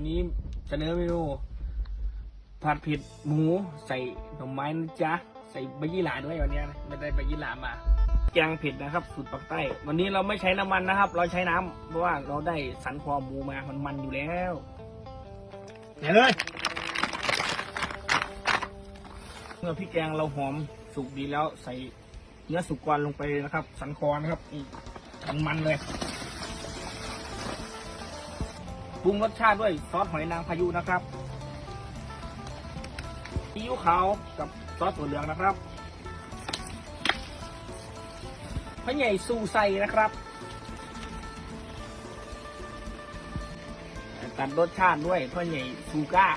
วันนี้เสนอเมนูผัดเผ็ดหมูใส่หน่อไม้นะจ๊ะใส่ใบยี่หร่าด้วยวันนี้นะไม่ได้ใบยี่หร่ามาแกงเผ็ดนะครับสูตรปักใต้ วันนี้เราไม่ใช้น้ำมันนะครับ เราใช้น้ำเพราะว่าเราได้สันคอหมูมามันมันอยู่แล้วไหนเลยเมื่อพริกแกงเราหอมสุกดีแล้วใส่เนื้อสุกรลงไปนะครับ สันคอนะครับมันมันเลย ปรุงรสชาติด้วยซอสหอยนางพายุนะครับซีอิ๊วขาวกับซอสถั่วเหลืองนะครับพระใหญ่ซูไซนะครับตัดรสชาติด้วยพระใหญ่ซูก้า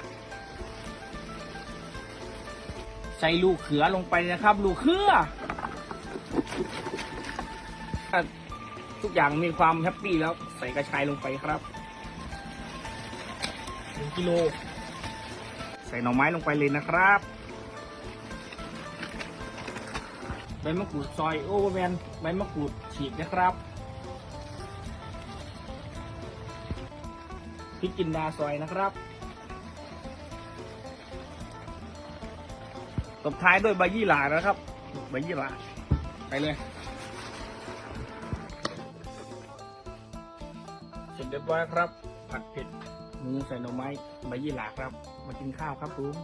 ใส่ลูกเขือลงไปนะครับ ลูกเขือทุกอย่างมีความแฮปปี้แล้วใส่กระชายลงไปครับึงกิโล ใส่หน่อไม้ลงไปเลยนะครับใบมะกรูดซอยโอเวอร์แมนใบมะกรูดฉีกนะครับพริกจินดาซอยนะครับตบท้ายด้วยใบยี่หร่านะครับใบยี่หร่าไปเลยเสร็จเรียบร้อยครับผัดเผ็ด มือใส่หน่อไม้ใบยี่หลาครับ มากินข้าวครับผม